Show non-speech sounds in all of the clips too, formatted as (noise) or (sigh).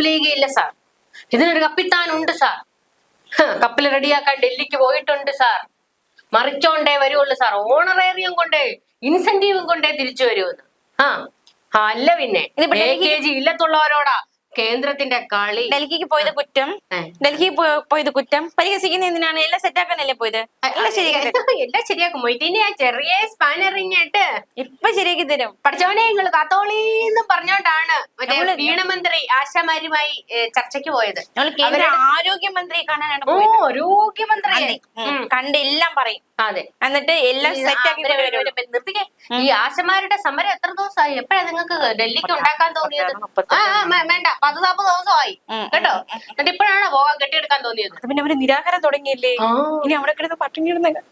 ഉലയുകയില്ല sir ഇതിനൊരു കപ്പിത്താൻ ഉണ്ട് സാർ കപ്പൽ റെഡിയാക്കാൻ ഡൽഹിക്ക് പോയിട്ടുണ്ട് സാർ മറിച്ചോണ്ടേ വരുള്ളൂ സാർ ഓണറേറിയം കൊണ്ടേ ഇൻസെന്റീവും കൊണ്ടേ തിരിച്ചു വരുമെന്ന് ആ അല്ല പിന്നെ. ഇല്ലത്തുള്ളവരോടാ. കേന്ദ്രത്തിന്റെ കളി. ഡൽഹിക്ക് പോയത് കുറ്റം. ഡൽഹി ഡൽഹിക്ക് പോയത് കുറ്റം. പരിഹസിക്കുന്ന എന്തിനാണ്? എല്ലാം സെറ്റാക്കാനല്ലേ പോയത്? എല്ലാം ശരിയാക്കി എല്ലാം ശരിയാക്കും. മൊയ്തീനെ ആ ചെറിയ സ്പാനറിഞ്ഞിട്ട് ഇപ്പൊ ശരിയാക്കി തരും. പഠിച്ചവനെ നിങ്ങൾ കത്തോളീന്ന് പറഞ്ഞോണ്ടാണ് വീണമന്ത്രി ആശാമാരുമായി ചർച്ചയ്ക്ക് പോയത്. ആരോഗ്യമന്ത്രി കാണാനാണ് ആരോഗ്യമന്ത്രി കണ്ടെല്ലാം ഉം. കണ്ട് എല്ലാം പറയും. എന്നിട്ട് എല്ലാം സെറ്റ് ആക്കി. നിർത്തിക്കേ. ഈ ആശമാരുടെ സമരം എത്ര ദിവസമായി? എപ്പോഴാ നിങ്ങൾക്ക് ഡൽഹിക്ക് ഉണ്ടാക്കാൻ തോന്നിയത്? ആ വേണ്ട. പത്ത് നാപ്പത് ദിവസമായി കേട്ടോ? എന്നിട്ട് ഇപ്പോഴാണോ പോകാൻ കെട്ടിയെടുക്കാൻ തോന്നിയത്? പിന്നെ അവർ നിരാഹാരം തുടങ്ങിയില്ലേ? ഇനി അവിടെ കിടന്ന് പട്ടിണി ഇടുന്ന ആ,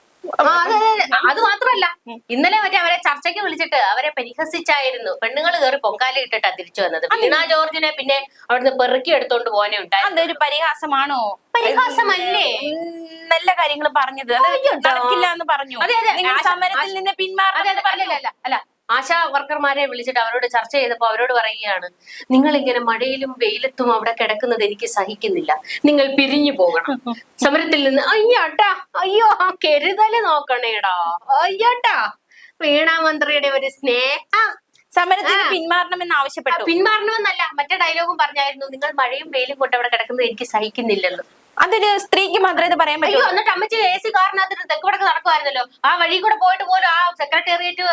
അതെ, മാത്രമല്ല ഇന്നലെ മറ്റേ അവരെ ചർച്ചയ്ക്ക് വിളിച്ചിട്ട് അവരെ പരിഹസിച്ചായിരുന്നു. പെണ്ണുങ്ങൾ കയറി പൊങ്കാല ഇട്ടിട്ടാ തിരിച്ചു വന്നത്. വീണ ജോർജിനെ പിന്നെ അവിടുന്ന് പെറുക്കി എടുത്തോണ്ട് പോകാനേ ഉണ്ടായിരുന്നു അതൊരു പരിഹാസമാണോ? പരിഹാസമല്ലേ? നല്ല കാര്യങ്ങൾ പറഞ്ഞത്. അത് നടക്കില്ല എന്ന് പറഞ്ഞു. സമരത്തിൽ നിന്ന് അല്ല അല്ല. ആശാ വർക്കർമാരെ വിളിച്ചിട്ട് അവരോട് ചർച്ച ചെയ്തപ്പോൾ അവരോട് പറയുകയാണ് നിങ്ങൾ ഇങ്ങനെ മഴയിലും വെയിലത്തും അവിടെ കിടക്കുന്നത് എനിക്ക് സഹിക്കുന്നില്ല. നിങ്ങൾ പിരിഞ്ഞു പോകണം. (laughs) സമരത്തിൽ നിന്ന് അയ്യാട്ടാ അയ്യോ ആ കരുതൽ നോക്കണേടാ. അയ്യാട്ടാ വീണാ മന്ത്രിയുടെ ഒരു സ്നേഹം. സമരത്തിന് പിന്മാറണമെന്ന് ആവശ്യപ്പെട്ടു. പിന്മാറണമെന്നല്ല മറ്റേ ഡയലോഗും പറഞ്ഞായിരുന്നു നിങ്ങൾ മഴയും വെയിലും കൊണ്ട് അവിടെ കിടക്കുന്നത് എനിക്ക് സഹിക്കുന്നില്ലെന്ന്. അതൊരു സ്ത്രീക്ക് മാത്രമേ ഇത് പറയാൻ അയ്യോ പറ്റൂ എന്നിട്ട് അമ്മച്ചി എ സി കാറിനകത്ത് തെക്കുവടക്ക് നടക്കുമായിരുന്നല്ലോ ആ വഴി കൂടെ പോയിട്ട് പോലും ആ സെക്രട്ടേറിയറ്റ്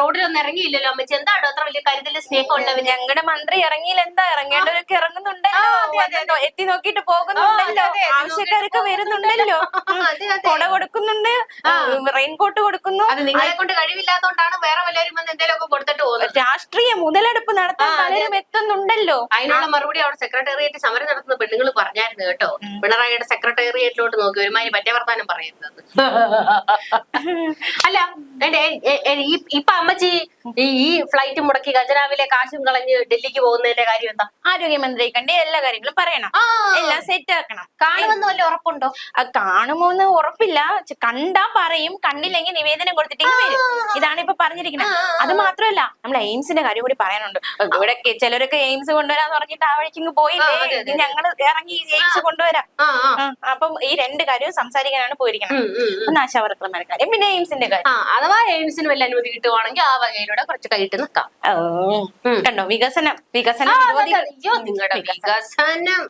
റോഡിലൊന്നും ഇറങ്ങിയില്ലല്ലോ അമ്മച്ചി. എന്താണോ അത്ര വലിയ കരുതൽ ഉള്ളത് ഞങ്ങളുടെ മന്ത്രി ഇറങ്ങിയില്ല. എന്താ ഇറങ്ങേണ്ടവരൊക്കെ ഇറങ്ങുന്നുണ്ടല്ലോ. എത്തി നോക്കിയിട്ട് പോകുന്നുണ്ടല്ലോ. ആവശ്യക്കാരൊക്കെ വരുന്നുണ്ടല്ലോ. കൊട കൊടുക്കുന്നുണ്ട്. റെയിൻകോട്ട് കൊടുക്കുന്നു. അത് നിങ്ങളെ കൊണ്ട് കഴിവില്ലാത്തോണ്ടാണ് വേറെ വല്ലവരും വന്ന് എന്തെങ്കിലുമൊക്കെ കൊടുത്തിട്ട് പോകുന്നത്. രാഷ്ട്രീയ മുതലെടുപ്പ് നടത്താൻ പലരും എത്തുന്നുണ്ടല്ലോ. അതിനുള്ള മറുപടി അവിടെ സെക്രട്ടേറിയറ്റ് സമരം നടത്തുന്ന പെണ്ണുങ്ങൾ പറഞ്ഞായിരുന്നു കേട്ടോ. പിണറായിയുടെ സെക്രട്ടേറിയറ്റിലോട്ട് നോക്കി ഒരുമാതിരി പറ്റേ വർത്താനം പറയുന്നത്. അല്ല ഇപ്പൊ അമ്മച്ചി ഈ ഫ്ലൈറ്റ് മുടക്കി ഖജനാവിലെ കാശും കളഞ്ഞ് ഡൽഹിക്ക് പോകുന്നതിന്റെ കാര്യം എന്താ? ആരോഗ്യമന്ത്രി കണ്ടേ എല്ലാ കാര്യങ്ങളും പറയണം. എല്ലാം സെറ്റ് ആക്കണം. കാണുമെന്ന് വല്ല ഉറപ്പുണ്ടോ? കാണുമോ കാണുമോന്ന് ഉറപ്പില്ല. കണ്ടാ പറയും. കണ്ടില്ലെങ്കിൽ നിവേദനം കൊടുത്തിട്ടേ വരും. ഇതാണ് ഇപ്പൊ പറഞ്ഞിരിക്കുന്നത് അത് മാത്രമല്ല നമ്മൾ എയിംസിന്റെ കാര്യം കൂടി പറയാനുണ്ട്. ഇവിടെ ചിലരൊക്കെ എയിംസ് കൊണ്ടുവരാന്ന് പറഞ്ഞിട്ട് ആ വഴിക്ക് പോയില്ലേ? ഞങ്ങൾ ഇറങ്ങി എയിംസ് കൊണ്ടുവരാം. അപ്പം ഈ രണ്ട് കാര്യവും സംസാരിക്കാനാണ് പോയിരിക്കുന്നത്. ഒന്ന് ആശാവർക്കർമാരുടെ കാര്യം. പിന്നെ എയിംസിന്റെ കാര്യം. അഥവാ എയിംസിന് വല്ല അനുമതി കിട്ടുവാണെങ്കിൽ ആ വകയിലൂടെ കുറച്ച് കൈയിട്ട് നിൽക്കാം. കണ്ടോ? വികസനം. വികസനം നിങ്ങളുടെ വികസനം.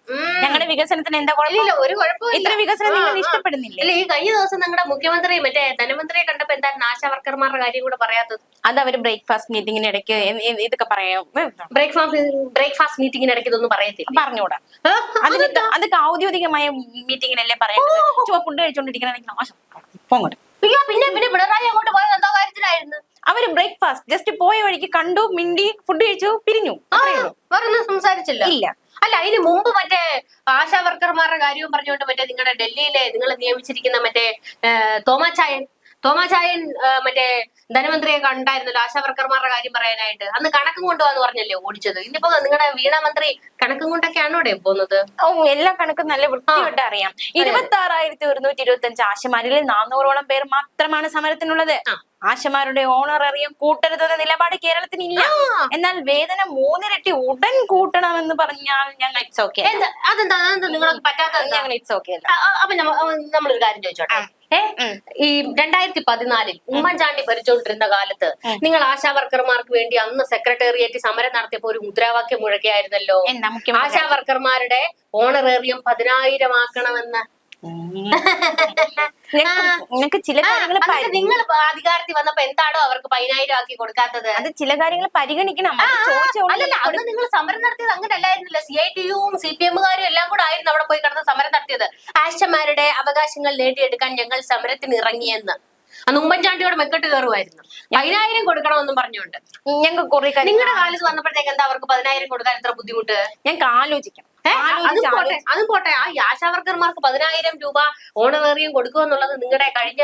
ഞങ്ങളുടെ വികസനത്തിന് എന്താ കുഴപ്പമില്ല ഒരു കുഴപ്പമില്ല ഇത്ര വികസനം നിങ്ങൾ ഇഷ്ടപ്പെടുന്നില്ല? അല്ല ഈ കഴിഞ്ഞ ദിവസം നിങ്ങളുടെ മുഖ്യമന്ത്രി മറ്റേ ധനമന്ത്രിയെ കണ്ടപ്പോ എന്തായാലും ആശാവർക്കർമാരുടെ കാര്യം കൂടെ പറയാത്തത്? അത് അവർ ബ്രേക്ക്ഫാസ്റ്റ് മീറ്റിംഗിന് ഇടയ്ക്ക് ഇതൊക്കെ പറയാം. ബ്രേക്ക്ഫാസ്റ്റ് ബ്രേക്ക്ഫാസ്റ്റ് മീറ്റിംഗിന് ഇടയ്ക്ക് ഇതൊന്നും പറയത്തില്ല? പറഞ്ഞൂടാ അതിനൊക്കെ അതൊക്കെ ഔദ്യോഗികമായ മീറ്റിംഗിനല്ലേ പറയുന്നത്? ചുമ ഫുഡ് കഴിച്ചോണ്ടിരിക്കണമെങ്കിൽ നാശം. അങ്ങോട്ട്. അയ്യോ പിന്നെ പിന്നെ പിണറായി അങ്ങോട്ട് പോയത് എന്തോ കാര്യത്തിലായിരുന്നു. അവർ ബ്രേക്ക്ഫാസ്റ്റ് ജസ്റ്റ് പോയ വഴിക്ക് കണ്ടു മിണ്ടി ഫുഡ് കഴിച്ചു പിരിഞ്ഞു. വേറൊന്നും സംസാരിച്ചില്ല. ഇല്ല. അല്ല അതിന് മുമ്പ് മറ്റേ ആശാ വർക്കർമാരുടെ കാര്യവും പറഞ്ഞുകൊണ്ട് മറ്റേ നിങ്ങളുടെ ഡൽഹിയിലെ നിങ്ങൾ നിയമിച്ചിരിക്കുന്ന മറ്റേ തോമാച്ചായൻ തോമാച്ചായൻ ഏ, മറ്റേ ധനമന്ത്രിയെ കണ്ടായിരുന്നല്ലോ ആശാ വർക്കർമാരുടെ കാര്യം പറയാനായിട്ട്. അന്ന് കണക്കും കൊണ്ടുപോകാന്ന് പറഞ്ഞല്ലേ ഓടിച്ചത്? ഇനിയിപ്പോ നിങ്ങളുടെ വീണ മന്ത്രി കണക്കും കൊണ്ടൊക്കെയാണോ ഇവിടെ പോകുന്നത്? ഓ എല്ലാ കണക്കും നല്ല വൃത്തിയോട്ട് അറിയാം. ഇരുപത്തി ആറായിരത്തി ഒരുന്നൂറ്റി ഇരുപത്തി അഞ്ച് ആശമാരിൽ നാനൂറോളം പേർ മാത്രമാണ് സമരത്തിനുള്ളത്. ആശമാരുടെ ഓണർ അറിയാം കൂട്ടരുതെന്ന നിലപാട് കേരളത്തിന് ഇല്ല. എന്നാൽ വേദന മൂന്നിരട്ടി ഉടൻ കൂട്ടണമെന്ന് പറഞ്ഞാൽ ഞങ്ങൾ ഇറ്റ്സ് ഓക്കെ അതെന്താ? നിങ്ങൾക്ക് ഞങ്ങൾ ഇറ്റ്സ് ഓക്കെ അപ്പൊ നമ്മളൊരു കാര്യം ചോദിച്ചോട്ടെ. ഈ രണ്ടായിരത്തി പതിനാലിൽ ഉമ്മൻചാണ്ടി ഭരിച്ചുകൊണ്ടിരുന്ന കാലത്ത് നിങ്ങൾ ആശാ വർക്കർമാർക്ക് വേണ്ടി അന്ന് സെക്രട്ടേറിയറ്റ് സമരം നടത്തിയപ്പോ ഒരു മുദ്രാവാക്യം മുഴക്കിയായിരുന്നല്ലോ ആശാവർക്കർമാരുടെ ആശാ വർക്കർമാരുടെ ഓണറേറിയം പതിനായിരം ആക്കണമെന്ന് ഞങ്ങൾക്ക് ചില കാര്യങ്ങൾ നിങ്ങൾ അധികാരത്തിൽ വന്നപ്പോ എന്താണോ അവർക്ക് പതിനായിരം ആക്കി കൊടുക്കാത്തത്? അത് ചില കാര്യങ്ങൾ പരിഗണിക്കണം. അല്ലല്ല അന്ന് നിങ്ങൾ സമരം നടത്തിയത് അങ്ങനെ അല്ലായിരുന്നില്ല സി ഐ ടിയും സി പി എമ്മുകാരും എല്ലാം കൂടെ ആയിരുന്നു അവിടെ പോയി കിടന്ന് സമരം നടത്തിയത്. ആശമാരുടെ അവകാശങ്ങൾ നേടിയെടുക്കാൻ ഞങ്ങൾ സമരത്തിന് ഇറങ്ങിയെന്ന്. അന്ന് ഉമ്മൻചാണ്ടിയോട് മെക്കെട്ട് കയറുമായിരുന്നു. പതിനായിരം കൊടുക്കണമെന്നും പറഞ്ഞുകൊണ്ട്. ഞങ്ങൾക്ക് കുറെ നിങ്ങളുടെ കാലത്ത് വന്നപ്പോഴത്തേക്ക് എന്താ അവർക്ക് പതിനായിരം കൊടുക്കാൻ എത്ര ബുദ്ധിമുട്ട്? ഞങ്ങൾക്ക് ആലോചിക്കാം അതും പോട്ടെ അതും പോട്ടെ. ആ ആശാവർക്കർമാർക്ക് പതിനായിരം രൂപ ഓണറേറിയം കൊടുക്കുക എന്നുള്ളത് നിങ്ങളുടെ കഴിഞ്ഞ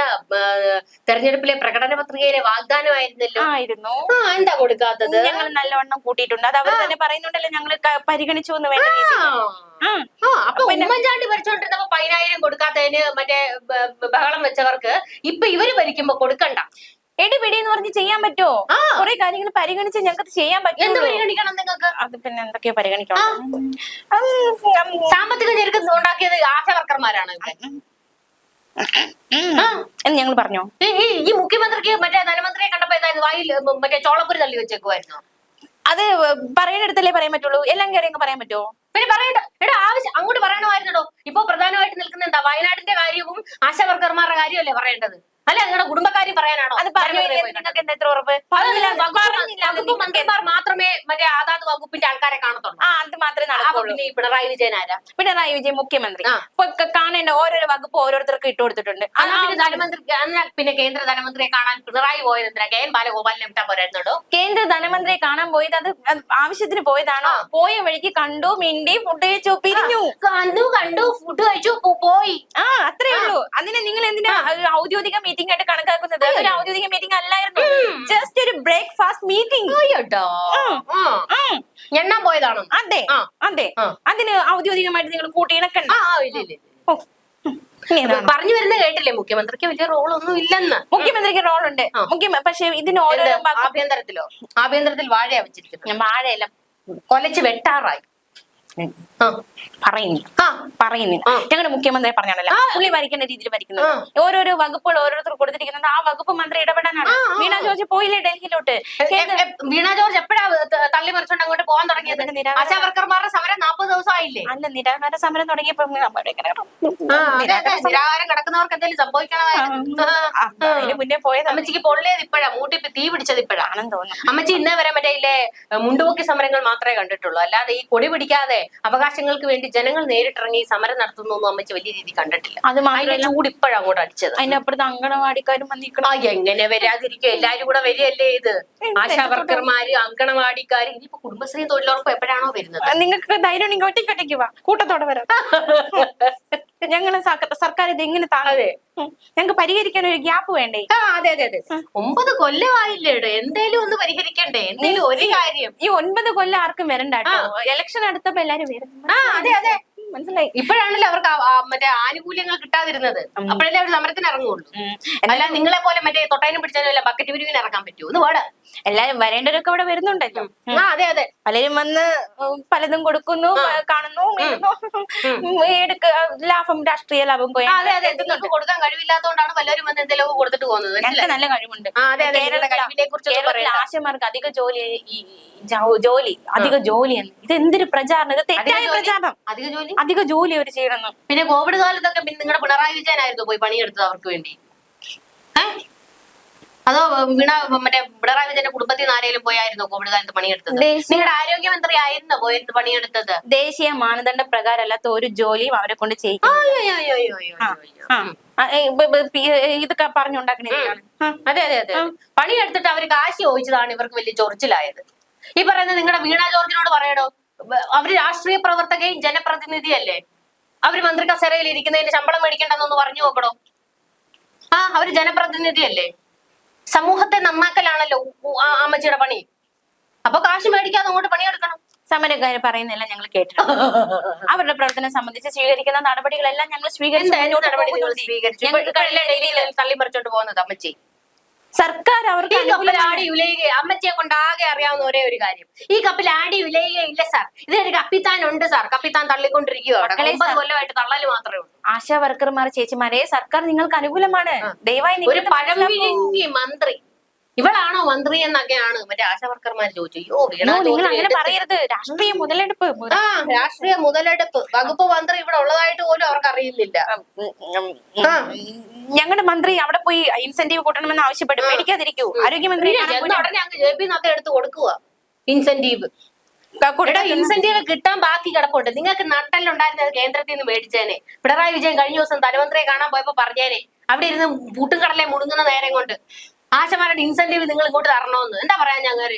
തെരഞ്ഞെടുപ്പിലെ പ്രകടന പത്രികയിലെ വാഗ്ദാനമായിരുന്നല്ലോ. ആയിരുന്നു. ആ എന്താ കൊടുക്കാത്തത്? ഞങ്ങൾ നല്ലവണ്ണം കൂട്ടിയിട്ടുണ്ട്. അത് അവർ തന്നെ പറയുന്നുണ്ടല്ലോ ഞങ്ങൾ പരിഗണിച്ചു എന്ന് വേണ്ട അപ്പൊ ഉമ്മൻചാണ്ടി ഭരിച്ചോണ്ടിരുന്നപ്പോ പതിനായിരം കൊടുക്കാത്തതിന് മറ്റേ ബഹളം വെച്ചവർക്ക് ഇപ്പൊ ഇവർ ഭരിക്കുമ്പോ കൊടുക്കണ്ട. എടി പിടി എന്ന് പറഞ്ഞ് ചെയ്യാൻ പറ്റുമോ കൊറേ കാര്യങ്ങൾ പരിഗണിച്ച് ഞങ്ങൾക്ക് ചെയ്യാൻ എന്ത് പറ്റും പരിഗണിക്കണം നിങ്ങൾക്ക്? അത് പിന്നെ എന്തൊക്കെയോ പരിഗണിക്കണം. സാമ്പത്തിക ഞെരുക്കം ഉണ്ടാക്കിയത്. എന്ന് ഞങ്ങൾ പറഞ്ഞോ? ഈ- മുഖ്യമന്ത്രിക്ക് മറ്റേ ധനമന്ത്രിയെ കണ്ടപ്പോ ഏതായിരുന്നു വായിൽ മറ്റേ ചോളപ്പുരി തള്ളി വെച്ചേക്കുമായിരുന്നു അത് പറയണടുത്തല്ലേ പറയാൻ പറ്റുള്ളൂ? എല്ലാം കാര്യങ്ങൾ പറയാൻ പറ്റുമോ പിന്നെ പറയണ്ട എടാ ആവശ്യം അങ്ങോട്ട് പറയണമായിരുന്നോ ഇപ്പൊ പ്രധാനമായിട്ട് നിൽക്കുന്ന എന്താ? വയനാടിന്റെ കാര്യവും ആശാവർക്കർമാരുടെ കാര്യമല്ലേ പറയേണ്ടത്? അല്ല നിങ്ങളുടെ കുടുംബക്കാരി പറയാനാണോ? അത് പറഞ്ഞു നിങ്ങൾക്ക് എന്താ ഉറപ്പ്? വകുപ്പ് മന്ത്രിമാർ മാത്രമേ മറ്റേ അതാത് വകുപ്പിന്റെ ആൾക്കാരെ കാണത്തുള്ളൂ. ആ അത് മാത്രമേ നടക്കുള്ളൂ. പിണറായി വിജയൻ ആരാ? പിണറായി വിജയൻ മുഖ്യമന്ത്രി. ഇപ്പൊ കാണേണ്ട ഓരോരോ വകുപ്പ് ഓരോരുത്തർക്ക് ഇട്ട് കൊടുത്തിട്ടുണ്ട്. ധനമന്ത്രി പിന്നെ കേന്ദ്ര ധനമന്ത്രിയെ കാണാൻ പിണറായി പോയത് എന്തിനാ കെ എൻ ബാലഗോപാലിനെ വിട്ടാ പോരായിരുന്നുള്ളൂ കേന്ദ്ര ധനമന്ത്രിയെ കാണാൻ പോയത് അത് ആവശ്യത്തിന് പോയതാണോ? പോയ വഴിക്ക് കണ്ടു മിണ്ടി ഫുഡ് കഴിച്ചു പിരിഞ്ഞു. കണ്ടു കണ്ടു ഫുഡ് കഴിച്ചു പോയി. ആ അത്രേ ഉള്ളൂ. അതിനെ നിങ്ങൾ എന്തിനാ ഔദ്യോഗിക മീറ്റിംഗ് ആയിട്ട് കണക്കാക്കുന്നത്. അതൊരു ഔദ്യോഗിക മീറ്റിംഗ് അല്ലായിരുന്നു. ജസ്റ്റ് ഒരു ബ്രേക്ക്ഫാസ്റ്റ് മീറ്റിംഗ് അയ്യോട്ടോ. എണ്ണാൻ പോയതാണോ? അതെ. അതെ. അതിന് ഔദ്യോഗികമായിട്ട് നിങ്ങൾ കൂട്ടിയിണക്കണ്ട. ഓ? പറഞ്ഞു വരുന്ന കേട്ടില്ലേ? മുഖ്യമന്ത്രിക്ക് വലിയ റോൾ ഒന്നും ഇല്ലെന്ന്. മുഖ്യമന്ത്രിക്ക് റോൾ ഉണ്ട്. പക്ഷെ ഇതിന് ആഭ്യന്തരത്തിലോ? ആഭ്യന്തരത്തിൽ വാഴയാ വെച്ചിരിക്കുന്നത്. വാഴയെല്ലാം വാഴയല്ല. കൊലച്ച് വെട്ടാറായി. പറയുന്നു. ആ. ഞങ്ങളുടെ മുഖ്യമന്ത്രി പറഞ്ഞാണല്ലോ. പുള്ളി ഭരിക്കുന്ന രീതിയിൽ ഭരിക്കുന്നത്. ഓരോരോ വകുപ്പുകൾ ഓരോരുത്തർ കൊടുത്തിരിക്കുന്നത് ആ വകുപ്പ് മന്ത്രി ഇടപെടാനാണ്. വീണ ജോർജ് പോയില്ലേ ഡൽഹിയിലോട്ട്? വീണ ജോർജ് എപ്പോഴാ തള്ളി മറിച്ചോണ്ട് അങ്ങോട്ട് പോകാൻ തുടങ്ങിയത്? ആശാ വർക്കർമാരുടെ സമരം നാൽപ്പത് ദിവസം ആയില്ലേ അല്ല നിരാഹാര സമരം തുടങ്ങിയപ്പോ നിരാകാരം. നിരാഹാരം കിടക്കുന്നവർക്ക് എന്തെങ്കിലും സംഭവിക്കണമായിരുന്നു. മുന്നേ പോയത്? അമ്മച്ചിക്ക് പൊള്ളിയത് ഇപ്പോഴാ. മൂട്ടി തീ പിടിച്ചത് ഇപ്പോഴാ. ആണെന്ന് തോന്നുന്നു. അമ്മച്ചി ഇന്നേ വരെ മറ്റേ ഇല്ലേ മുണ്ടുപൊക്കി സമരങ്ങൾ മാത്രമേ കണ്ടിട്ടുള്ളൂ. അല്ലാതെ ഈ കൊടി പിടിക്കാതെ അവകാശങ്ങൾക്ക് വേണ്ടി ജനങ്ങൾ നേരിട്ടിറങ്ങി സമരം നടത്തുന്നൊന്നും അമ്മച്ചി വലിയ രീതി കണ്ടിട്ടില്ല. അത് അതിന്റെ ചൂട് ഇപ്പോഴങ്ങോട്ട് അടിച്ചത്. അതിന്റെ അപ്പുറത്ത് അങ്കണവാടിക്കാരും വന്നിരിക്കണം. എങ്ങനെ വരാതിരിക്കും? എല്ലാരും കൂടെ വരികയല്ലേ ഇത്? ആശാ വർക്കർമാര് അങ്കണവാടിക്കാര് ഇനിയിപ്പോ കുടുംബശ്രീ തൊഴിലുറപ്പ് എപ്പോഴാണോ വരുന്നത്? നിങ്ങൾക്ക് ധൈര്യം ഉണ്ടെങ്കിൽ ഒറ്റയ്ക്ക് ഒറ്റയ്ക്ക് വാ. കൂട്ടത്തോടെ വരാം. (laughs) ഞങ്ങൾ സക- സർക്കാർ ഇത് എങ്ങനെ താങ്ങും അതെ ഞങ്ങൾക്ക് പരിഹരിക്കാൻ ഒരു ഗ്യാപ്പ് വേണ്ടേ? ആ അതെ അതെ അതെ. ഒമ്പത് കൊല്ലമായില്ലേടോ എന്തേലും ഒന്ന് പരിഹരിക്കണ്ടേ? എന്തേലും ഒരു കാര്യം. ഈ ഒൻപത് കൊല്ലം ആർക്കും വരണ്ട ഇലക്ഷൻ അടുത്തപ്പോ എല്ലാരും വരും. ആ അതെ അതെ. മനസ്സിലായി. ഇപ്പോഴാണല്ലോ അവർക്ക് മറ്റേ ആനുകൂല്യങ്ങൾ കിട്ടാതിരുന്നത്. അപ്പോഴല്ലേ അവർ സമരത്തിന് ഇറങ്ങുള്ളൂ. അല്ല നിങ്ങളെ പോലെ മറ്റേ തൊട്ടതിനും പിടിച്ചാലും ബക്കറ്റ് പിരിവിന് ഇറങ്ങാൻ പറ്റുമോ? ഒന്ന് പാടാ. എല്ലാരും വരേണ്ടവരൊക്കെ ഇവിടെ വരുന്നുണ്ടല്ലോ. ആ അതെ അതെ. പലരും വന്ന് പലതും കൊടുക്കുന്നു കാണുന്നു വീഴുന്നു. ഉം, എടുക്ക ലാഭം രാഷ്ട്രീയ ലാഭം അതെ അതെ. കൊടുക്കാൻ കഴിവില്ലാത്തതുകൊണ്ടാണ് പലരും വന്ന് എന്തെങ്കിലും കൊടുത്തിട്ട് പോകുന്നത്. നല്ല കഴിവുണ്ട്. ആശമാർക്ക് അധിക ജോലി ജോലി അധിക ജോലി എന്ന് ഇത് എന്തൊരു പ്രചാരണം? ഇത് തെറ്റായ പ്രചാരണം. അധിക ജോലി? അധിക ജോലി അവർ ചെയ്യണമെന്ന്. പിന്നെ കോവിഡ് കാലത്തൊക്കെ പിന്നെ നിങ്ങളുടെ പിണറായി വിജയനായിരുന്നു പോയി പണിയെടുത്തത് അവർക്ക് വേണ്ടി. അതോ വീണ മറ്റേ പിണറായി വിജയന്റെ കുടുംബത്തിൽ നിന്ന് ആരെങ്കിലും പോയായിരുന്നോ കോവിഡ് കാലത്ത് പണിയെടുത്തത്? നിങ്ങളുടെ ആരോഗ്യമന്ത്രി ആയിരുന്നോ പോയിരുന്നു പണിയെടുത്തത്? ദേശീയ മാനദണ്ഡ പ്രകാരം അല്ലാത്ത ഒരു ജോലിയും അവരെ കൊണ്ട് പി- ഇതൊക്കെ പറഞ്ഞുണ്ടാക്കണേക്കാണ് അതെ അതെ അതെ പണിയെടുത്തിട്ട് അവർ കാശി ചോദിച്ചതാണ് ഇവർക്ക് വലിയ ചൊറിച്ചിലായത്. ഈ പറയുന്നത് നിങ്ങളുടെ വീണ ജോർജിനോട് പറയടോ. ബ- അവർ രാഷ്ട്രീയ പ്രവർത്തകയും ജനപ്രതിനിധിയല്ലേ? അവർ മന്ത്രി കസേരയിൽ ഇരിക്കുന്നതിന് ശമ്പളം മേടിക്കണ്ടെന്നൊന്ന് പറഞ്ഞു നോക്കണോ? ആ അവർ ജനപ്രതിനിധിയല്ലേ? സമൂഹത്തെ നന്നാക്കലാണല്ലോ അമ്മച്ചിയുടെ പണി. അപ്പൊ കാശ് മേടിക്കാതെ അങ്ങോട്ട് പണിയെടുക്കണം. സമരക്കാർ പറയുന്നതെല്ലാം ഞങ്ങൾ കേട്ടിട്ടുണ്ട്. അവരുടെ പ്രവർത്തനം സംബന്ധിച്ച് സ്വീകരിക്കുന്ന നടപടികളെല്ലാം ഞങ്ങൾ സ്വീകരിച്ച് ഞങ്ങൾക്ക് തള്ളിമറിച്ചോണ്ട് പോകുന്നത് അമ്മച്ചി? സർക്കാർ അവർക്ക് ഈ കപ്പിൽ ആടി ഉലയുക അമ്മച്ചിയെ കൊണ്ട് ആകെ അറിയാവുന്ന ഒരേ ഒരു കാര്യം. ഈ കപ്പിൽ ആടി ഉലയുകയില്ല സാർ. ഇതൊരു കപ്പിത്താൻ ഉണ്ട് സാർ. കപ്പിത്താൻ തള്ളിക്കൊണ്ടിരിക്കുക അവിടെ മക്കളെ ഒമ്പത് കൊല്ലമായിട്ട് തള്ളൽ മാത്രമേ ഉള്ളൂ. ആശാ വർക്കർമാർ ചേച്ചിമാരെ സർക്കാർ നിങ്ങൾക്ക് അനുകൂലമാണ്. ദയവായി ഒരു മന്ത്രി. ഇവളാണോ മന്ത്രി എന്നൊക്കെയാണ് മറ്റേ ആശാവർക്കർമാർ ചോദിച്ചു അയ്യോ വീണ നിങ്ങൾ അങ്ങനെ പറയരുത്. രാഷ്ട്രീയ മുതലെടുപ്പ്. മുത- ആ രാഷ്ട്രീയ മുതലെടുപ്പ്. വകുപ്പ് മന്ത്രി ഇവിടെ ഉള്ളതായിട്ട് പോലും അവർക്ക് അറിയുന്നില്ല ആ. ഞങ്ങളുടെ മന്ത്രി അവിടെ പോയി ഇൻസെന്റീവ് കൂട്ടണമെന്ന് ആവശ്യപ്പെട്ടു. മേടിക്കാതിരിക്കൂ. ആരോഗ്യമന്ത്രി ഉടനെ അങ്ങ് ജെ പി നൊക്കെ എടുത്ത് കൊടുക്കുക ഇൻസെന്റീവ് ഇൻസെന്റീവ് കിട്ടാൻ ബാക്കി കിടപ്പുണ്ട്. നിങ്ങൾക്ക് നട്ടലുണ്ടായിരുന്നത് കേന്ദ്രത്തിൽ നിന്ന് മേടിച്ചേനെ. പിണറായി വിജയൻ കഴിഞ്ഞ ദിവസം ധനമന്ത്രിയെ കാണാൻ പോയപ്പോ പറഞ്ഞേനെ. അവിടെ ഇരുന്ന് പൂട്ടും കടലെ മുടുങ്ങുന്ന നേരം കൊണ്ട്. ആശമാരുടെ ഇൻസെന്റീവ് നിങ്ങൾ ഇങ്ങോട്ട് തരണമെന്ന് എന്താ പറയാ ഞങ്ങൾ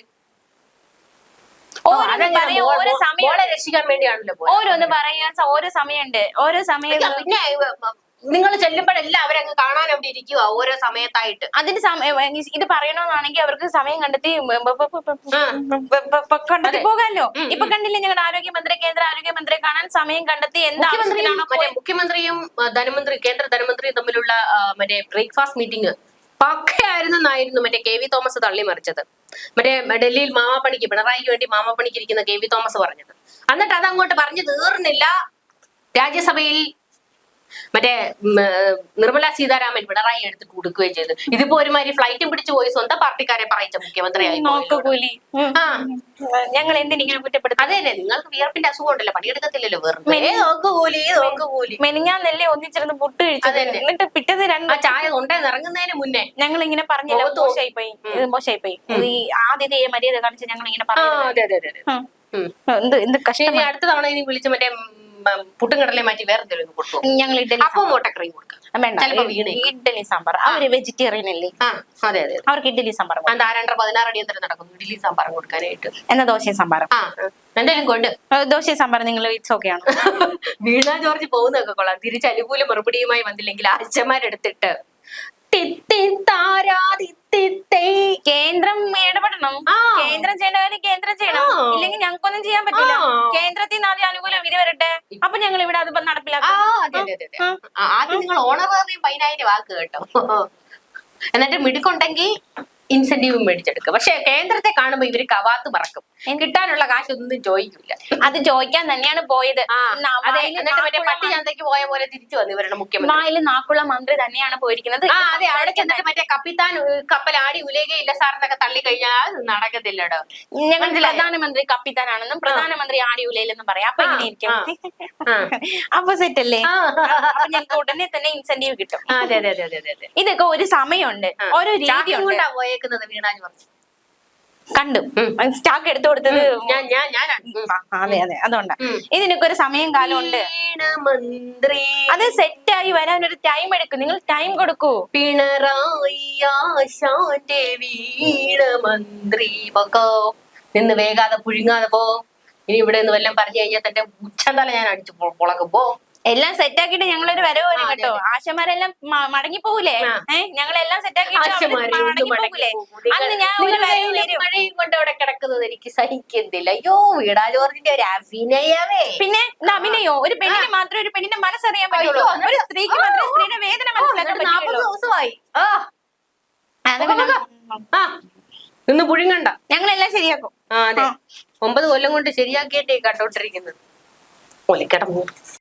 ഓരോന്ന് പറയാ ഓരോ സമയം രക്ഷിക്കാൻ വേണ്ടിയാണല്ലോ. ഓരോന്ന് പറയാൻ ഓരോ സമയമുണ്ട് ഓരോ സമയം പിന്നെ നിങ്ങൾ ചെല്ലുമ്പോഴെല്ലാം അവരങ്ങ് കാണാൻ അവിടെ ഇരിക്കുക ഓരോ സമയത്തായിട്ട് അതിന് സമയം ഇത് പറയണമെന്നാണെങ്കിൽ അവർക്ക് സമയം കണ്ടെത്തി കണ്ടെത്തി പോകാമല്ലോ ഇപ്പൊ കണ്ടില്ലേ ഞങ്ങളുടെ ആരോഗ്യമന്ത്രി കേന്ദ്ര ആരോഗ്യമന്ത്രിയെ കാണാൻ സമയം കണ്ടെത്തി എന്താ മുഖ്യമന്ത്രിയും ധനമന്ത്രി കേന്ദ്ര ധനമന്ത്രിയും തമ്മിലുള്ള മറ്റേ ബ്രേക്ക്ഫാസ്റ്റ് മീറ്റിംഗ് പക്കയായിരുന്നെന്നായിരുന്നു മറ്റേ കെ വി തോമസ് തള്ളി മറിച്ചത്. മറ്റേ ഡൽഹിയിൽ മാമാപ്പണിക്ക് പിണറായിക്ക് വേണ്ടി മാമാപ്പണിക്ക് ഇരിക്കുന്ന കെ വി തോമസ് പറഞ്ഞത്. എന്നിട്ട് അത് അങ്ങോട്ട് പറഞ്ഞു തീർന്നില്ല. രാജ്യസഭയിൽ മറ്റേ നിർമ്മല സീതാരാമൻ പിണറായി എടുത്ത് കൊടുക്കുകയും ചെയ്തു. ഇതിപ്പോ ഒരുമാതിരി ഫ്ലൈറ്റും പിടിച്ചു പോയി സ്വന്തം പാർട്ടിക്കാരെ പറയിച്ച മുഖ്യമന്ത്രിയായി നോക്കുകൂലി. ആ. ഞങ്ങൾ എന്തിനിങ്ങനെ കുറ്റപ്പെടുത്തും? അതെ അല്ലേ നിങ്ങൾക്ക് വിയർപ്പിന്റെ അസുഖം ഉണ്ടല്ലോ പണിയെടുക്കത്തില്ലല്ലോ വെറുതെ. നോക്ക് കൂലി നോക്ക് കൂലി മെനിഞ്ഞാന്നല്ലേ ഒന്നിച്ചിരുന്ന് പുട്ട് കഴിച്ചത്? എന്നിട്ട് പിറ്റത് രണ്ട് ചായ കൊണ്ടേന്ന് ഇറങ്ങുന്നതിന് മുന്നേ. ഞങ്ങൾ ഇങ്ങനെ പറഞ്ഞില്ല മോശമായി പോയി മോശമായി പോയി ഈ ആദ്യത്തെ മര്യാദ കാണിച്ച് ഞങ്ങൾ ഇങ്ങനെ പറഞ്ഞു അടുത്ത തവണ ഇനി വിളിച്ച് മറ്റേ പുട്ടും കടലയും മാറ്റി വേറെ എന്തെങ്കിലും കൊടുക്കും ഞങ്ങൾ ഇഡ്ഡലി അപ്പം മുട്ടക്കറിയും കൊടുക്കാം. ഇഡലി സാമ്പാർ. അവർ വെജിറ്റേറിയൻ അല്ലേ? അതെ അതെ അവർക്ക് ഇഡ്ഡലി സാമ്പാർ ആരണ്ടര പതിനാറ് അടി അടിയന്തരം നടക്കുന്നു? ഇഡ്ഡലി സാമ്പാർ കൊടുക്കാനായിട്ട്. എന്നാ ദോശയും സാമ്പാർ എന്തായാലും കൊണ്ട്. ദോശയും സാമ്പാർ നിങ്ങൾ ഇറ്റ്സ് ഓക്കെ ആണ്. വീണ ജോർജ് പോകുന്നൊക്കെ കൊള്ളാം. തിരിച്ച് അനുകൂല മറുപടിയുമായി വന്നില്ലെങ്കിൽ ആഴ്ചമാരെടുത്തിട്ട്. കേന്ദ്രം ഇടപെടണം. കേന്ദ്രം ചെയ്യേണ്ട കാര്യം കേന്ദ്രം ചെയ്യണം. ഇല്ലെങ്കിൽ ഞങ്ങൾക്കൊന്നും ചെയ്യാൻ പറ്റില്ല. കേന്ദ്രത്തിൽ നിന്ന് ആദ്യം അനുകൂലം വിധി വരട്ടെ. അപ്പൊ ഞങ്ങൾ ഇവിടെ അത് നടപ്പിലാക്കും. ആദ്യം നിങ്ങൾ ഓണറേറിയം പതിനായിരം വാക്ക് കേട്ടോ. എന്നിട്ട് മിടുക്കുണ്ടെങ്കിൽ ഇൻസെന്റീവും മേടിച്ചെടുക്കുക. പക്ഷെ കേന്ദ്രത്തെ കാണുമ്പോ ഇവർ കവാത്ത് പറക്കും. കിട്ടാനുള്ള കാശ് ഒന്നും ചോദിക്കില്ല. അത് ചോദിക്കാൻ തന്നെയാണ് പോയത്. പട്ടി ചന്തയ്ക്ക് പോയ പോലെ തിരിച്ചു വന്നു ഇവരുടെ മുഖ്യമന്ത്രി. നാക്കുള്ള മന്ത്രി തന്നെയാണ് പോയിരിക്കുന്നത്. ആ അതെ. അവിടെ ചെന്നിട്ട് മറ്റേ കപ്പിത്താൻ കപ്പലാടി കപ്പൽ ആടി ഉലകയില്ല സാർ എന്നൊക്കെ തള്ളിക്കഴിഞ്ഞാൽ അത് നടക്കത്തില്ലടോ. ഞങ്ങൾ പ്രധാനമന്ത്രി കപ്പിത്താനാണെന്നും പ്രധാനമന്ത്രി ആടി ഉലയിലെന്നും പറയാം. അപ്പൊ ഇങ്ങനെ ഇരിക്കും. അപ്പൊ സെറ്റ് അല്ലേ? ഞങ്ങൾക്ക് ഉടനെ തന്നെ ഇൻസെന്റീവ് കിട്ടും. ഇതൊക്കെ ഒരു സമയമുണ്ട്. ഓരോ രീതി കൊണ്ടാ പോയേക്കുന്നത് വീണാൻ പറഞ്ഞു. കണ്ടു. സ്റ്റാക്ക് എടുത്തു കൊടുത്തത്. അതെ അതെ. അതുകൊണ്ടാ. ഇതിനൊക്കെ ഒരു സമയം കാലം ഉണ്ട് അത് സെറ്റ് ആയി വരാൻ ഒരു ടൈം എടുക്കും. നിങ്ങൾ ടൈം കൊടുക്കൂ. പിണറായി വീണമന്ത്രി പൊക്കോ. നിന്ന് വേഗാതെ പുഴുങ്ങാതെ പോ. ഇനി ഇവിടെ നിന്ന് വല്ലതും പറഞ്ഞു കഴിഞ്ഞാൽ തന്റെ ഉച്ചന്തല ഞാൻ അടിച്ചു പൊളക്കും. പോ. എല്ലാം സെറ്റ് ആക്കിയിട്ട് ഞങ്ങളൊരു വരവ് വരും കേട്ടോ. ആശമാരെല്ലാം മടങ്ങി പോകൂലേ ഞങ്ങൾ എല്ലാം സെറ്റ് ഒരു കിടക്കുന്നത് എനിക്ക് സഹിക്കുന്നില്ല അയ്യോ വീടാ ജോർജിന്റെ ഒരു അഭിനയമേ. പിന്നെ അഭിനയോ? ഒരു പെണ്ണിന് മാത്രം ഒരു പെണ്ണിന്റെ മനസ്സറിയാൻ പറ്റുള്ളൂ. ഒരു സ്ത്രീക്ക് മാത്രമേ സ്ത്രീയുടെ വേദന മനസ്സിലാക്കാൻ പറ്റുള്ളൂ. ദിവസമായി. നിന്ന് പുഴുങ്ങണ്ട. ഞങ്ങളെല്ലാം ശരിയാക്കും. ആ അതെ. ഒമ്പത് കൊല്ലം കൊണ്ട് ശരിയാക്കിയിട്ടേ കട്ടോട്ടിരിക്കുന്നത് ഒലിക്കടന്നു